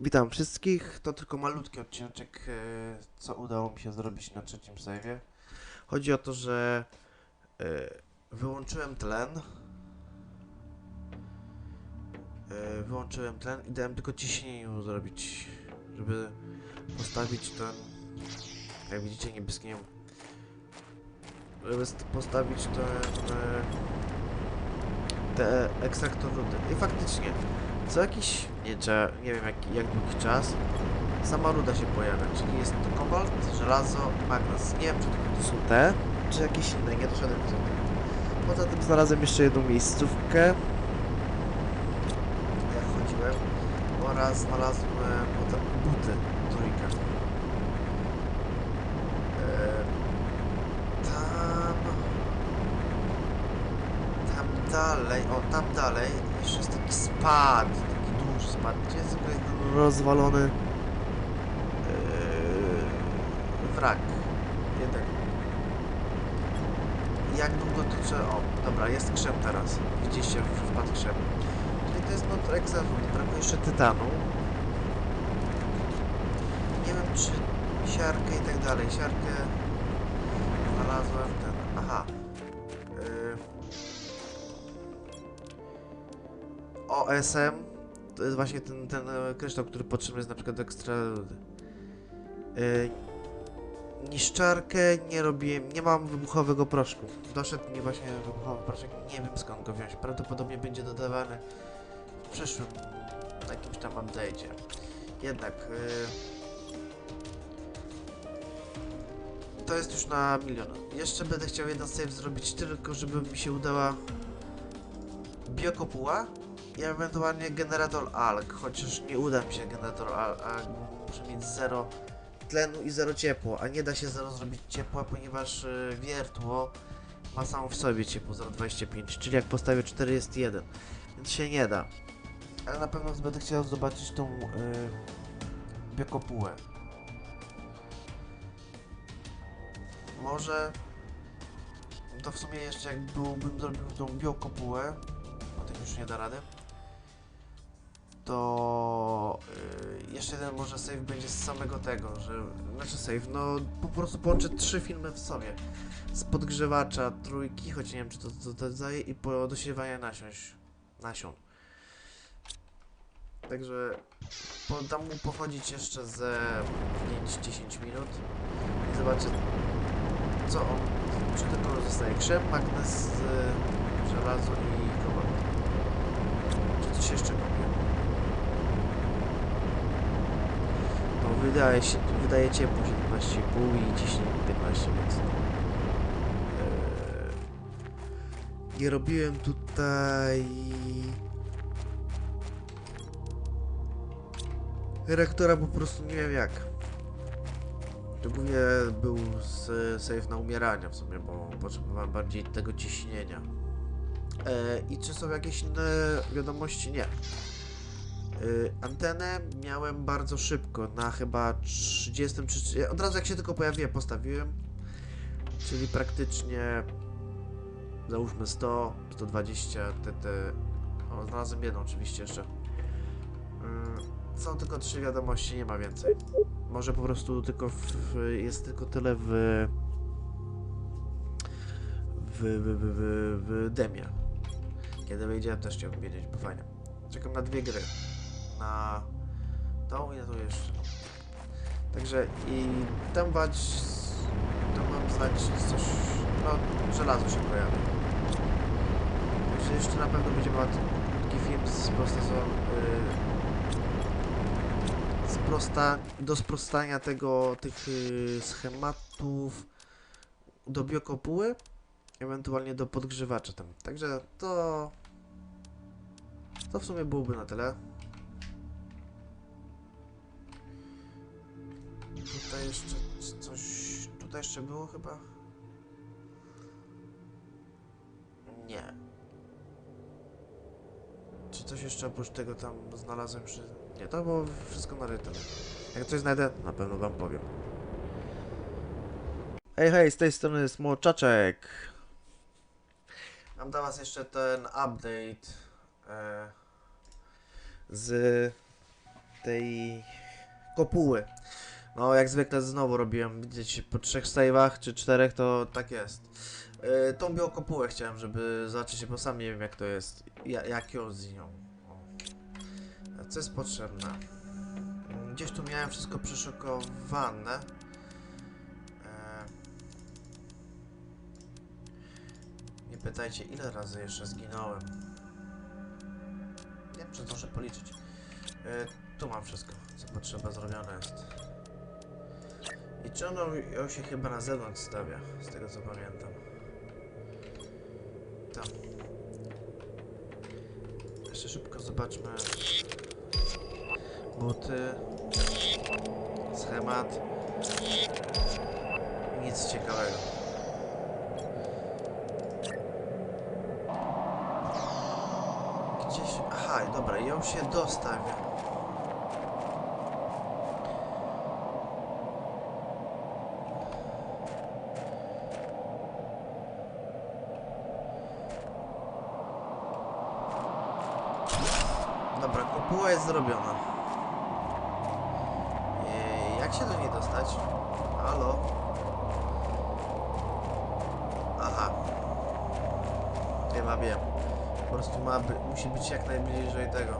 Witam wszystkich. To tylko malutki odcinek, e, co udało mi się zrobić na trzecim save'ie. Chodzi o to, że e, wyłączyłem tlen. E, Wyłączyłem tlen i dałem tylko ciśnieniu zrobić, żeby postawić ten, jak widzicie, niebieskie, żeby st- postawić ten, te ekstraktor. I faktycznie, co jakiś, nie, nie wiem jak, jak długi czas, sama ruda się pojawia, czyli jest to kobalt, żelazo, magnez. Nie wiem, czy to są te, czy jakieś inne, nie doszedłem do tego. Poza tym znalazłem jeszcze jedną miejscówkę, jak chodziłem, oraz znalazłem potem buty, trójkę. Eee, tam... Tam dalej, o tam dalej, jeszcze jest taki spad, gdzie jest rozwalony yy, wrak. Jeden. Jak długo to trzeba... O, dobra, jest krzem teraz. Widzieliście, że wpadł krzem. Czyli to jest no Exarud, brakuje jeszcze tytanu. Nie wiem, czy siarkę i tak dalej. Siarkę znalazłem ten... Aha. Yy, OSM właśnie ten, ten e, kryształ, który potrzebny jest na przykład do ekstra yy, Niszczarkę nie robiłem, nie mam wybuchowego proszku. Doszedł mi właśnie wybuchowy proszek, nie wiem skąd go wziąć. Prawdopodobnie będzie dodawany w przyszłym jakimś tam update'cie. Jednak yy, to jest już na milion. Jeszcze będę chciał jeden save zrobić tylko, żeby mi się udała biokopuła i ewentualnie generator ALK, chociaż nie uda mi się generator ALK, muszę mieć 0 tlenu i 0 ciepła, a nie da się 0 zrobić ciepła, ponieważ y, wiertło ma samo w sobie ciepło 0,25, czyli jak postawię 4 jest 1, więc się nie da. Ale na pewno będę chciał zobaczyć tą y, biokopułę. Może to w sumie jeszcze jak byłbym zrobił tą biokopułę, bo tym już nie da rady, to yy, jeszcze jeden może save będzie z samego tego, że znaczy save, no po prostu połączę trzy filmy w sobie. Z podgrzewacza trójki, choć nie wiem czy to to, to daje i po dosiewania nasion. nasion. Także dam mu pochodzić jeszcze ze 5-10 minut i zobaczę co on, czy tylko zostaje krzem, magnes, yy, żelazo i kobalt. Czy coś jeszcze kopię? No wydaje się, wydaje ciepło 17,5 i ciśnienie 15, więc... Eee, nie robiłem tutaj... Reaktora po prostu nie wiem jak. Głównie był z save na umierania w sumie, bo potrzebowałem bardziej tego ciśnienia. Eee, I czy są jakieś inne wiadomości? Nie. Y, antenę miałem bardzo szybko, na chyba 30 czy 30, od razu jak się tylko pojawiłem, postawiłem. Czyli praktycznie załóżmy 100, 120 te, te o, znalazłem jedną oczywiście jeszcze. Y, są tylko trzy wiadomości, nie ma więcej. Może po prostu tylko w, jest tylko tyle w w, w, w, w, w demie. Kiedy wyjdzie też chciałbym wiedzieć, bo fajnie. Czekam na dwie gry na tą i na tą jeszcze. Także i tam bać, to mam znać coś, no żelazo się pojawi. Także jeszcze na pewno będzie miał taki film z procesorem, yy, do sprostania tego, tych yy, schematów do biokopuły, ewentualnie do podgrzewacza tam. Także to to w sumie byłoby na tyle. Tutaj jeszcze coś. Tutaj jeszcze było chyba? Nie. Czy coś jeszcze oprócz tego tam znalazłem. Nie, to było wszystko na rytm. Jak coś znajdę, na pewno wam powiem. Hej, hej, z tej strony jest Młoczaczek. Mam dla was jeszcze ten update e, z tej kopuły. No, jak zwykle znowu robiłem, widzicie, po trzech save'ach czy czterech, to tak jest. Yy, tą białą kopułę chciałem, żeby zobaczyć, bo sam nie wiem jak to jest, ja, jak ją z nią. O. Co jest potrzebne? Mm, Gdzieś tu miałem wszystko przeszykowane. E, Nie pytajcie, ile razy jeszcze zginąłem. Nie wiem, czy policzyć. E, tu mam wszystko, co potrzeba zrobione jest. Ją się chyba na zewnątrz stawia, z tego co pamiętam. Tam. Jeszcze szybko zobaczmy. Buty. Schemat. Nic ciekawego. Gdzieś. Aha, dobra, ją się dostawia. Dobra, kopuła jest zrobiona. Eee, jak się do niej dostać? Halo? Aha. Chyba wiem. Po prostu ma by, musi być jak najbliżej tego.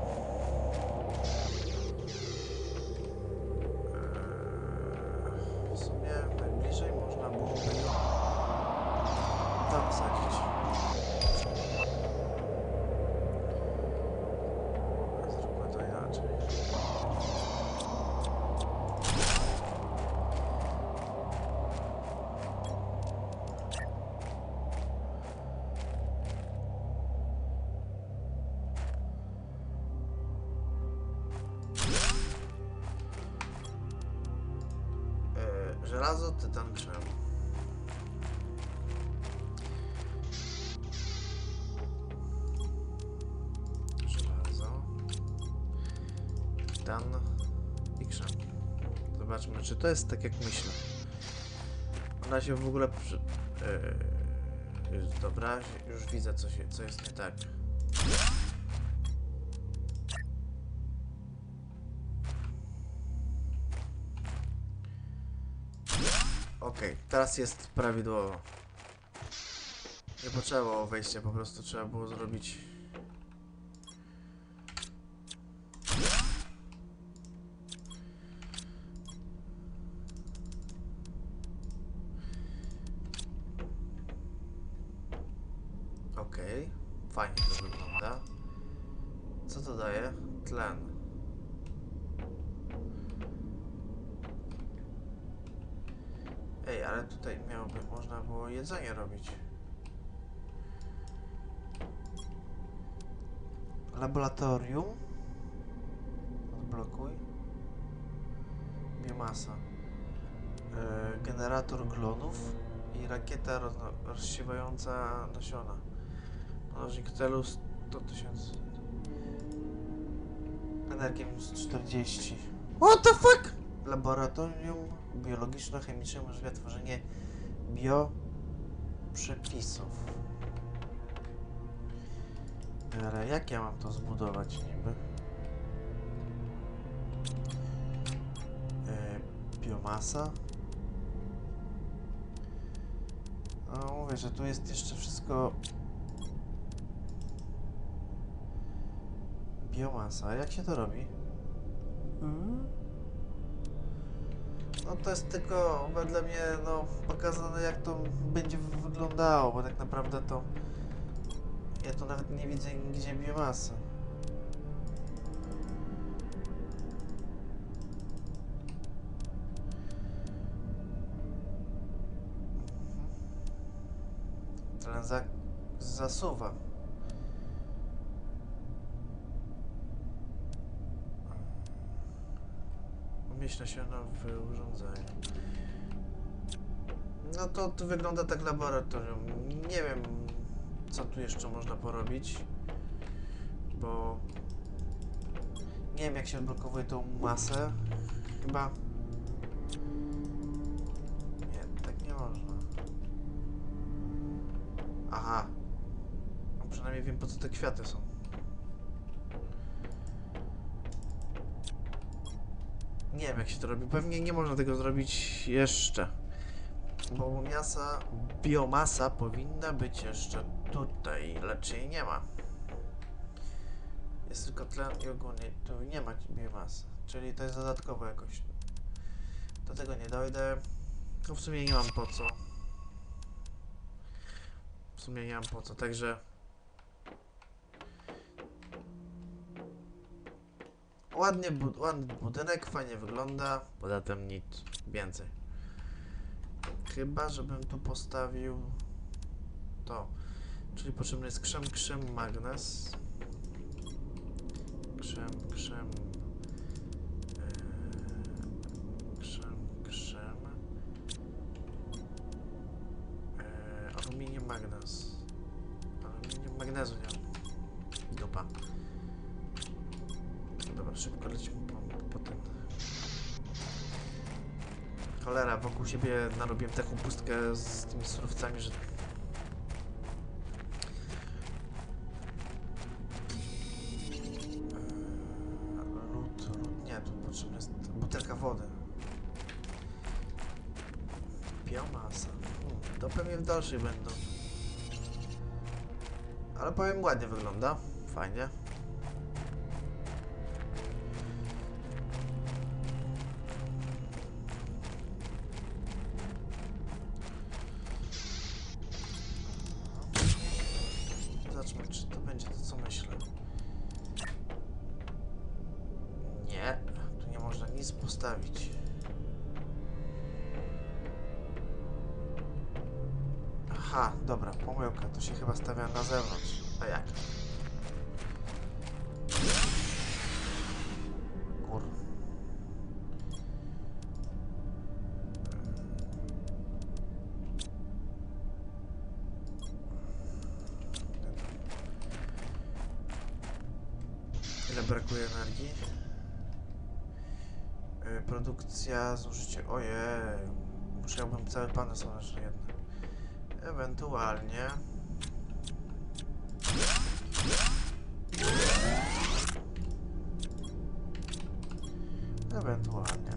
Żelazo, tytan, krzem. Żelazo. Tytan i krzem. Zobaczmy, czy to jest tak jak myślę. Ona się w ogóle przy... już- dobra, już widzę co, się, co jest nie tak. Teraz jest prawidłowo. Nie potrzeba wejścia, po prostu trzeba było zrobić. Okej, fajnie to wygląda. Co to daje? Tlen. Ej, ale tutaj miałoby, można było jedzenie robić. Laboratorium. Odblokuj. Biomasa. E, generator glonów i rakieta rozsiewająca nasiona. Mnożnik celu 100 tysięcy. Energię minus 40. What the fuck? Laboratorium biologiczno-chemiczne umożliwia tworzenie bioprzepisów. Ale jak ja mam to zbudować niby? E, biomasa? No mówię, że tu jest jeszcze wszystko... Biomasa, jak się to robi? Hmm? No to jest tylko wedle mnie no, pokazane jak to będzie wy- wyglądało, bo tak naprawdę to ja tu nawet nie widzę nigdzie biomasy. Tlen za zasuwa. Umieśla się nowe urządzenie. No to, to wygląda tak laboratorium. Nie wiem, co tu jeszcze można porobić, bo nie wiem, jak się odblokowuje tą masę. Chyba. Nie, tak nie można. Aha. Przynajmniej wiem, po co te kwiaty są. Nie wiem jak się to robi. Pewnie nie można tego zrobić jeszcze. Bo miasa, biomasa powinna być jeszcze tutaj, lecz jej nie ma. Jest tylko tlen i ogólnie tu nie ma biomasy. Czyli to jest dodatkowo jakoś. Do tego nie dojdę. No w sumie nie mam po co. W sumie nie mam po co, także... Ładnie, ładny budynek, fajnie wygląda, poza tym nic więcej. Chyba, żebym tu postawił to. Czyli potrzebny jest krzem, krzem, magnes. Krzem, krzem. Yy, krzem, krzem. Yy, aluminium, magnes. Aluminium, magnezu nie Dobra, szybko lecimy po, po ten. Cholera, wokół siebie narobiłem taką pustkę z tymi surowcami, że... Lód, lód, nie, tu potrzebna jest butelka wody. Biomasa. Hmm, to pewnie w dalszej będą. Ale powiem, ładnie wygląda. Fajnie. Nic postawić. Aha, dobra, pomyłka, to się chyba stawia na zewnątrz. A jak? Kur... Ile brakuje energii? Yy, produkcja, zużycie. Ojej, musiałbym cały panel słoneczny jednak. Ewentualnie. Ewentualnie.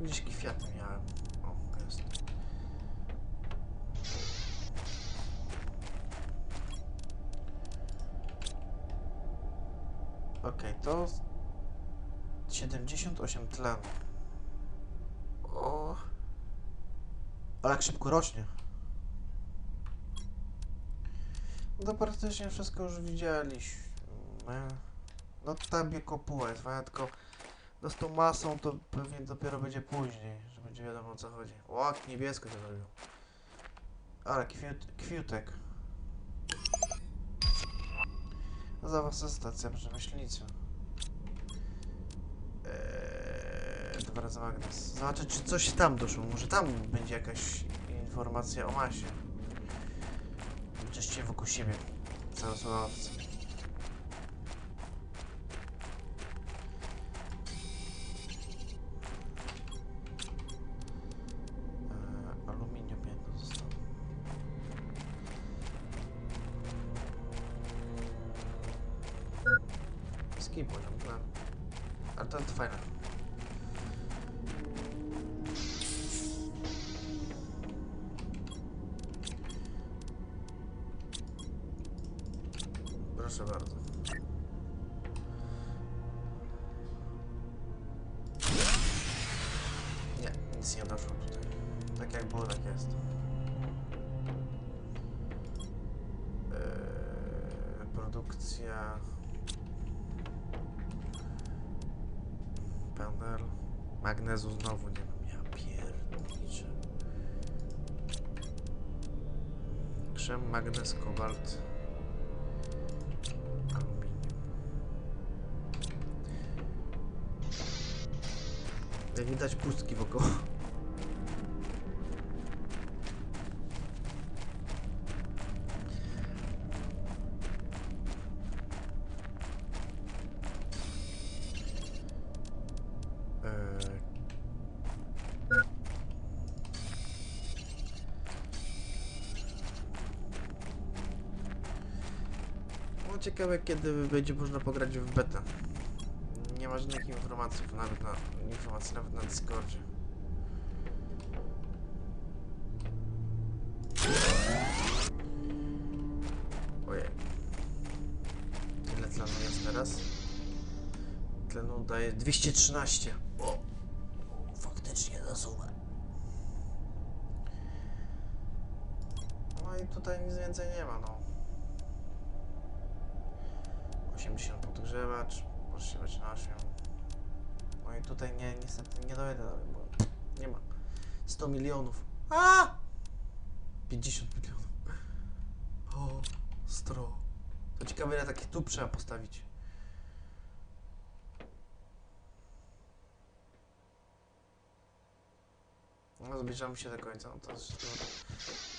Gdzieś kwiaty miałem. O, jest. Okej, to 78 tlenu. O. Ale jak szybko rośnie. No praktycznie wszystko już widzieliśmy. No ta biokopuła jest fajna, tylko no z tą masą to pewnie dopiero będzie później, że będzie wiadomo o co chodzi. O, jak niebiesko się zrobił. Ale kwiut, kwiutek. No za was stacja przemyślnica. Razy magnes. Zobaczę, czy coś tam doszło. Może tam będzie jakaś informacja o masie. Czyście wokół siebie. Zostało. Niski poziom. Ale to, to fajne. Nic nie doszło tutaj. Tak jak było, tak jest. Eee, produkcja. Panel. Magnezu znowu nie mam. Ja pierniczę. Krzem, magnez, kobalt. Jak widać pustki wokoło. Ciekawe, kiedy będzie można pograć w betę. Nie ma żadnych informacji, nawet na, informacji nawet na Discordzie. Ojej. Ile tlenu jest teraz? Tlenu daje 213. O! Faktycznie zasuwa. No i tutaj nic więcej nie ma, no. 80 podgrzewacz, podgrzewacz nasion. No i tutaj nie, niestety nie dojdę dalej, bo nie ma. 100 milionów. A! 50 milionów. O, stro. To ciekawe ile takich tu trzeba postawić. No zbliżamy się do końca, no to, jest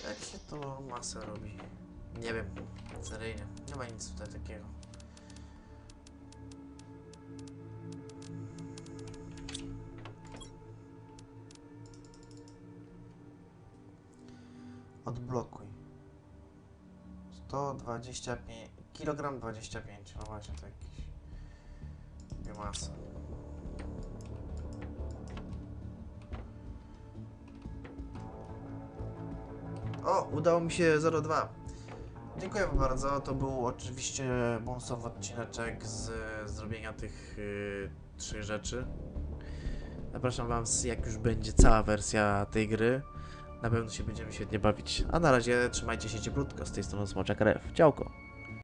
to jak się to masę robi? Nie wiem, seryjnie. Nie ma nic tutaj takiego. 125 kilogram 25. No właśnie to jakiś biomasa. O, udało mi się 02. Dziękuję bardzo. To był oczywiście bonusowy odcineczek z zrobienia tych y, trzech rzeczy. Zapraszam wam, jak już będzie cała wersja tej gry. Na pewno się będziemy świetnie bawić. A na razie trzymajcie się cieplutko. Z tej strony Smoczak RF. Ciałko.